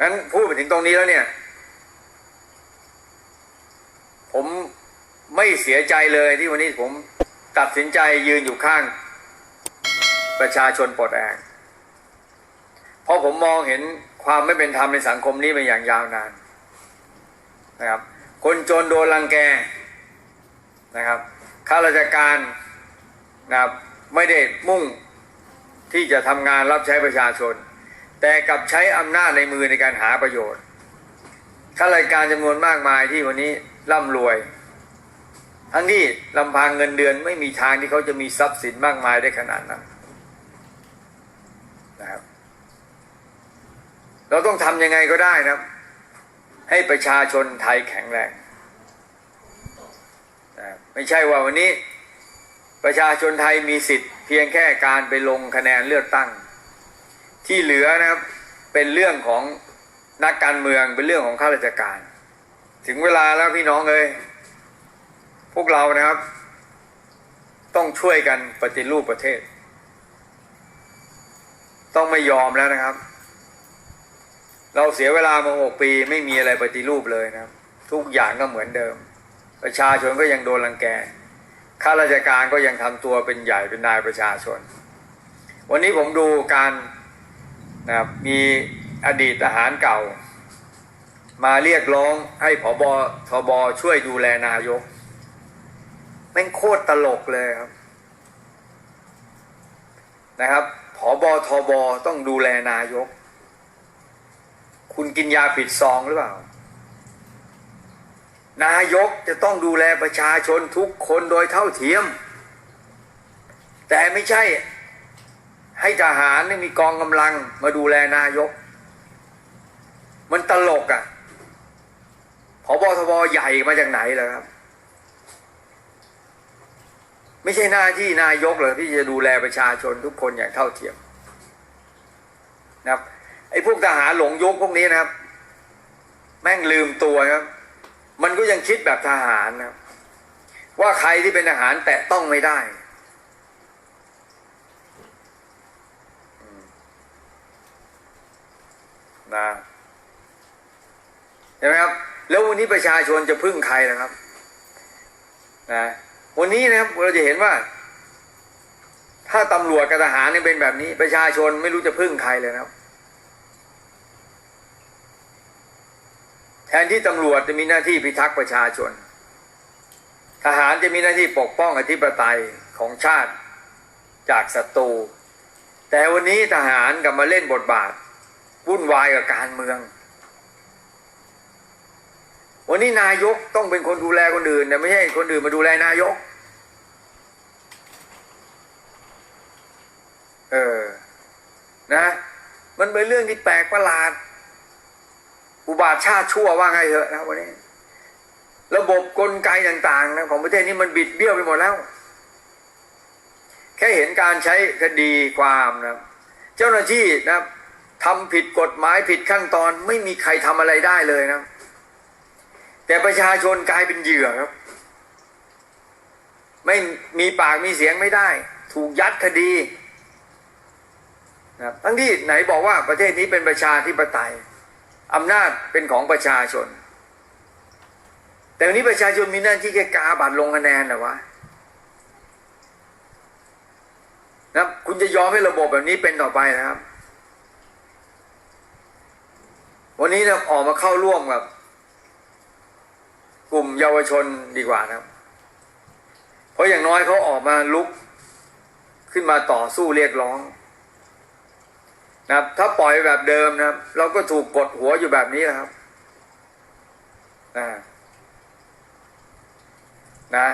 งั้นพูดไปถึงตรงนี้แล้วเนี่ย ผมไม่เสียใจเลยที่วันนี้ผมตัดสินใจยืนอยู่ข้าง ประชาชนปลดแอกเพราะผมมองเห็นความไม่เป็นธรรมในสังคมนี้มาอย่างยาวนานนะครับ คนจนโดนรังแกนะครับข้าราชการนะครับไม่ได้มุ่งที่จะทำงานรับใช้ประชาชน แต่กลับใช้อำนาจในมือในการหาประโยชน์ข้าราชการจำนวนมากมายที่วันนี้ร่ำรวย ทั้งที่ลำพังเงินเดือนไม่มีทางที่เขาจะมีทรัพย์สินมากมายได้ขนาดนั้นนะครับ เราต้องทำยังไงก็ได้นะให้ประชาชนไทยแข็งแรงนะรไม่ใช่ว่าวันนี้ ประชาชนไทยมีสิทธิ์ เพียงแค่การไปลงคะแนนเลือกตั้ง ที่เหลือนะครับเป็นเรื่องของนักการเมืองเป็นเรื่องของข้าราชการ ถึงเวลาแล้วพี่น้องเลยพวกเรานะครับ ต้องช่วยกันปฏิรูปประเทศ ต้องไม่ยอมแล้วนะครับ เราเสียเวลามาหกปีไม่มีอะไรปฏิรูปเลยนะครับ ทุกอย่างก็เหมือนเดิม ประชาชนก็ยังโดนรังแกข้าราชการก็ยังทำตัวเป็นใหญ่เป็นนายประชาชน วันนี้ผมดูการ นะครับมีอดีตทหารเก่า มาเรียกร้องให้ผบทบช่วยดูแลนายกแม่งโคตรตลกเลยครับ นะครับผบทบต้องดูแลนายก คุณกินยาผิดซองหรือเปล่า นายกจะต้องดูแลประชาชนทุกคนโดยเท่าเทียม แต่ไม่ใช่ ให้ทหารมีกองกำลังมาดูแลนายก มันตลกอะ่ะพบทบใหญ่มาจากไหนเหรอครับ ไม่ใช่หน้าที่นายกเหรอที่จะดูแลประชาชนทุกคนอย่างเท่าเทียมนะครับไอ้พวกทหารหลงยกพวกนี้นะครับ แม่งลืมตัวครับ มันก็ยังคิดแบบทหารนะครับว่าใครที่เป็นทหารแตะต้องไม่ได้อืม นะเห็นไหมครับ แล้ววันนี้ประชาชนจะพึ่งใครนะครับนะวันนี้นะครับเราจะเห็นว่า ถ้าตำรวจกับทหารเนี่ยเป็นแบบนี้ ประชาชนไม่รู้จะพึ่งใครเลยนะครับ แทนที่ตำรวจจะมีหน้าที่พิทักษ์ประชาชน ทหารจะมีหน้าที่ปกป้องอธิปไตยของชาติจากศัตรูแต่วันนี้ทหารกลับมาเล่นบทบาท วุ่นวายกับการเมือง วันนี้นายกต้องเป็นคนดูแลคนอื่นแต่ไม่ใช่คนอื่นมาดูแลนายก เออ นะ มันเป็นเรื่องที่แปลกประหลาด อุบาทชาติชั่วว่าไงเถอะนะวันนี้ ระบบกลไกต่างๆนะของประเทศนี้มันบิดเบี้ยวไปหมดแล้ว แค่เห็นการใช้คดีความนะ เจ้าหน้าที่นะ ทำผิดกฎหมายผิดขั้นตอนไม่มีใครทำอะไรได้เลยนะ แต่ประชาชนกลายเป็นเหยื่อครับ ไม่มีปากมีเสียงไม่ได้ ถูกยัดคดีนะทั้งที่ไหนบอกว่าประเทศนี้เป็นประชาธิปไตยอำนาจเป็นของประชาชน แต่วันนี้ประชาชนมีหน้าที่แค่กาบัตรลงคะแนนเหรอวะนะคุณจะยอมให้ระบบแบบนี้เป็นต่อไปนะครับ วันนี้เราออกมาเข้าร่วมกับ กลุ่มเยาวชนดีกว่านะครับ เพราะอย่างน้อยเขาออกมาลุก ขึ้นมาต่อสู้เรียกร้อง นะครับ ถ้าปล่อยแบบเดิมนะครับ เราก็ถูกกดหัวอยู่แบบนี้นะครับนะนะ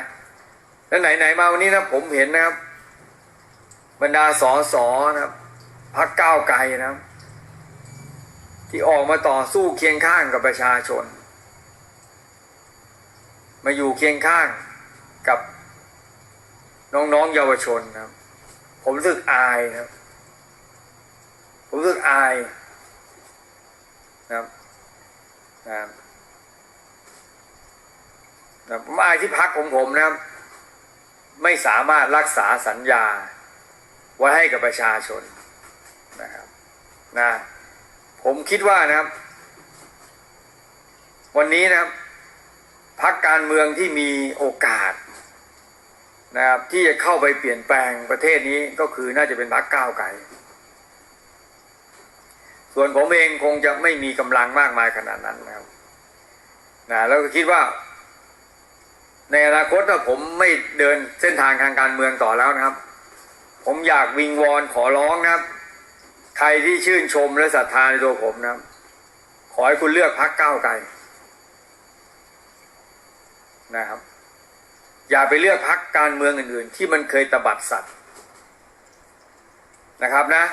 แล้วไหนๆมาวันนี้นะผมเห็นนะครับ บรรดาสอสอนะครับพักก้าวไกลนะครับ ที่ออกมาต่อสู้เคียงข้างกับประชาชน มาอยู่เคียงข้างกับน้องๆเยาวชนนะครับ ผมรู้สึกอายนะครับ ผมรู้สึกอายนะครับนะครับนะผมอายที่พักของผมนะครับ ไม่สามารถรักษาสัญญา ไว้ให้กับประชาชนนะครับ นะ ผมคิดว่านะครับ วันนี้นะครับพักการเมืองที่มีโอกาสนะครับที่จะเข้าไปเปลี่ยนแปลงประเทศนี้ก็คือน่าจะเป็นพักก้าวไกลส่วนผมเองคงจะไม่มีกำลังมากมายขนาดนั้นนะครับนะแล้วก็คิดว่า ในอนาคตถ้าผมไม่เดินเส้นทางทางการเมืองต่อแล้วนะครับ ผมอยากวิงวอนขอร้องนะครับ ใครที่ชื่นชมและศรัทธาในตัวผมนะครับขอให้คุณเลือกพักก้าวไกลนะครับ อย่าไปเลือกพักการเมืองอื่นๆ ที่มันเคยตบัดสัตว์นะครับนะ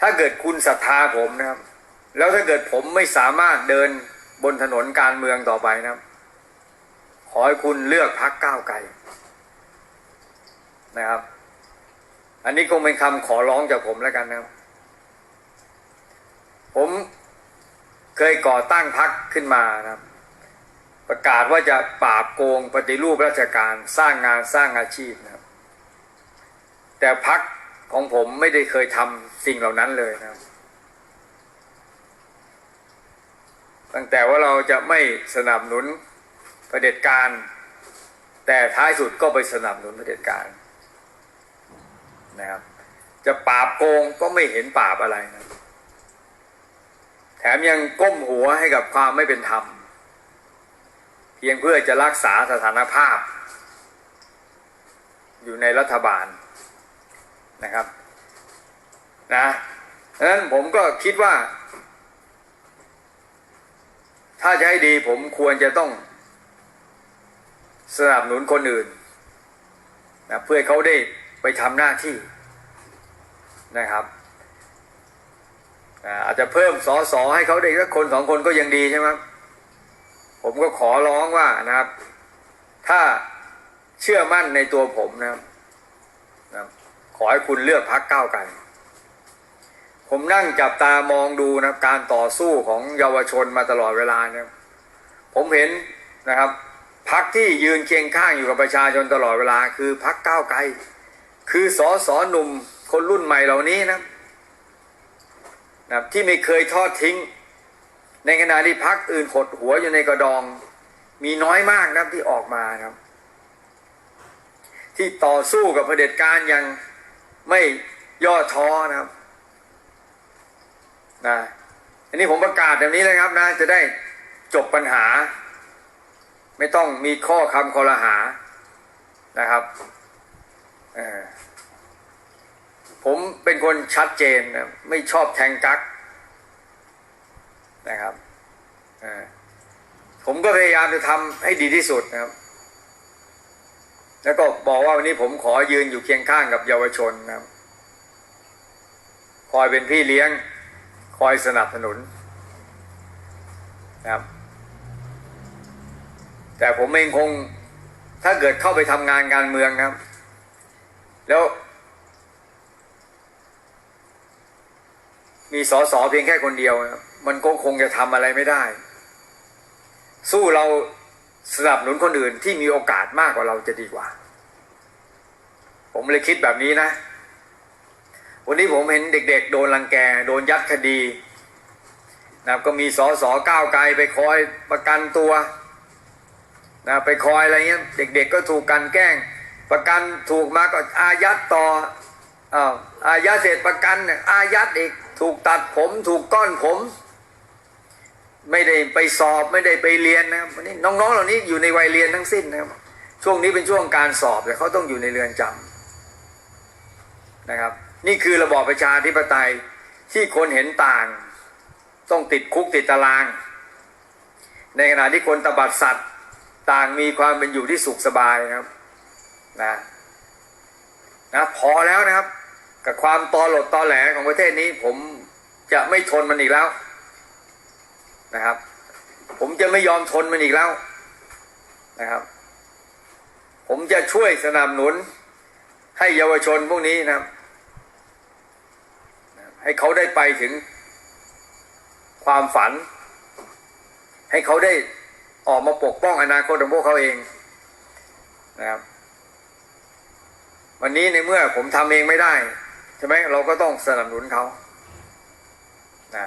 ถ้าเกิดคุณศรัทธาผมนะครับ แล้วถ้าเกิดผมไม่สามารถเดินบนถนนการเมืองต่อไปนะครับ ขอให้คุณเลือกพักก้าวไกลนะครับ อันนี้คงเป็นคำขอร้องจากผมแล้วกันนะครับ ผมเคยก่อตั้งพักขึ้นมานะครับ ประกาศว่าจะปราบโกงปฏิรูปราชการสร้างงานสร้างอาชีพนะครับ แต่พักของผมไม่ได้เคยทำสิ่งเหล่านั้นเลยนะครับตั้งแต่ว่าเราจะไม่สนับสนุนเผด็จการ แต่ท้ายสุดก็ไปสนับสนุนเผด็จการนะครับ จะปราบโกงก็ไม่เห็นปราบอะไรนะ มยังก้มหัวให้กับความไม่เป็นธรรม เพียงเพื่อจะรักษาสถานภาพ อยู่ในรัฐบาลนะครับนะดังนั้นผมก็คิดว่า ถ้าจะให้ดีผมควรจะต้องสนับสนุนคนอื่นนะเพื่อเขาได้ไปทำหน้าที่นะครับ อาจจะเพิ่มสอสอให้เขาได้สักคนสองคนก็ยังดีใช่ไหมผมก็ขอร้องว่านะครับ ถ้าเชื่อมั่นในตัวผมนะครับขอให้คุณเลือกพักก้าวไกลผมนั่งจับตามองดูนะการต่อสู้ของเยาวชนมาตลอดเวลาเนี่ยผมเห็นนะครับพักที่ยืนเคียงข้างอยู่กับประชาชนตลอดเวลา คือพักก้าวไกล คือสอสอหนุ่มคนรุ่นใหม่เหล่านี้นะ นะที่ไม่เคยทอดทิ้ง ในขณะที่พักอื่นขดหัวอยู่ในกระดอง มีน้อยมากนะที่ออกมาครับ ที่ต่อสู้กับเผด็จการยังไม่ย่อท้อนะครับนะอันนี้ผมประกาศแบบนี้เลยครับนะ จะได้จบปัญหา ไม่ต้องมีข้อคำคอรหานะครับ เออ ผมเป็นคนชัดเจนนะไม่ชอบแทงกักนะครับผมก็พยายามจะทำให้ดีที่สุดนะครับ แล้วก็บอกว่าวันนี้ผมขอยืนอยู่เคียงข้างกับเยาวชนนะครับ คอยเป็นพี่เลี้ยง คอยสนับสนุนนะครับ แต่ผมเองคงถ้าเกิดเข้าไปทำงานการเมืองนะครับ แล้ว มีสอสอเพียงแค่คนเดียว มันก็คงจะทำอะไรไม่ได้ สู้เราสนับสนุนคนอื่นที่มีโอกาสมากกว่าเราจะดีกว่า ผมเลยคิดแบบนี้นะ วันนี้ผมเห็นเด็ก ๆ โดนรังแก โดนยัดคดีนะก็มีสอสอก้าวไกลไปคอยประกันตัวนะไปคอยอะไรเงี้ย เด็ก ๆ ก็ถูกกันแกล้ง ประกันถูกมาก็อายัดต่ออาอายัดเสร็จประกันอายัดอีก ถูกตัดผม ถูกก้อนผม ไม่ได้ไปสอบไม่ได้ไปเรียนนะครับวันนี้น้องๆ เหล่านี้อยู่ในวัยเรียนทั้งสิ้นนะครับ ช่วงนี้เป็นช่วงการสอบแต่เขาต้องอยู่ในเรือนจำนะครับ นี่คือระบอบประชาธิปไตยที่คนเห็นต่าง ต้องติดคุกติดตาราง ในขณะที่คนตบัดสัตว์ต่างมีความเป็นอยู่ที่สุขสบายนะครับนะนะพอแล้วนะครับ กับความตอหลดตอแหลของประเทศนี้ ผมจะไม่ทนมันอีกแล้วนะครับ ผมจะไม่ยอมทนมันอีกแล้วนะครับ ผมจะช่วยสนับสนุน ให้เยาวชนพวกนี้นะครับ ให้เขาได้ไปถึงความฝัน ให้เขาได้ออกมาปกป้องอนาคตของพวกเขาเองนะครับ วันนี้ในเมื่อผมทำเองไม่ได้ ใช่ไหมเราก็ต้องสนับสนุนเขานะ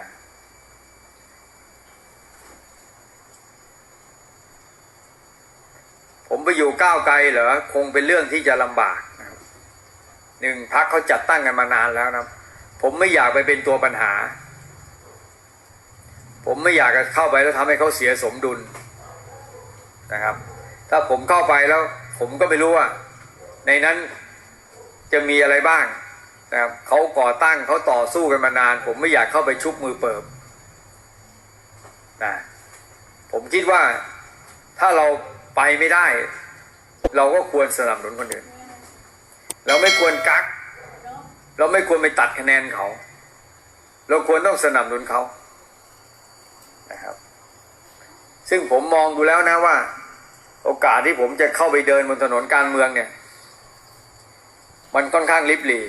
ผมไปอยู่ก้าวไกลเหรอคงเป็นเรื่องที่จะลำบากหนึ่งพักเขาจัดตั้งกันมานานแล้วนะครับผมไม่อยากไปเป็นตัวปัญหา ผมไม่อยากจะเข้าไปแล้วทำให้เขาเสียสมดุลนะครับ ถ้าผมเข้าไปแล้ว ผมก็ไม่รู้ว่า ในนั้นจะมีอะไรบ้าง นะเขาก่อตั้งเขาต่อสู้กันมานาน ผมไม่อยากเข้าไปชุบมือเปิบนะผมคิดว่าถ้าเราไปไม่ได้ เราก็ควรสนับสนุนคนอื่น เราไม่ควรกัก เราไม่ควรไปตัดคะแนนเขา เราควรต้องสนับสนุนเขานะครับ ซึ่งผมมองดูแล้วนะว่า โอกาสที่ผมจะเข้าไปเดินบนถนนการเมืองเนี่ย มันค่อนข้างลิบหลี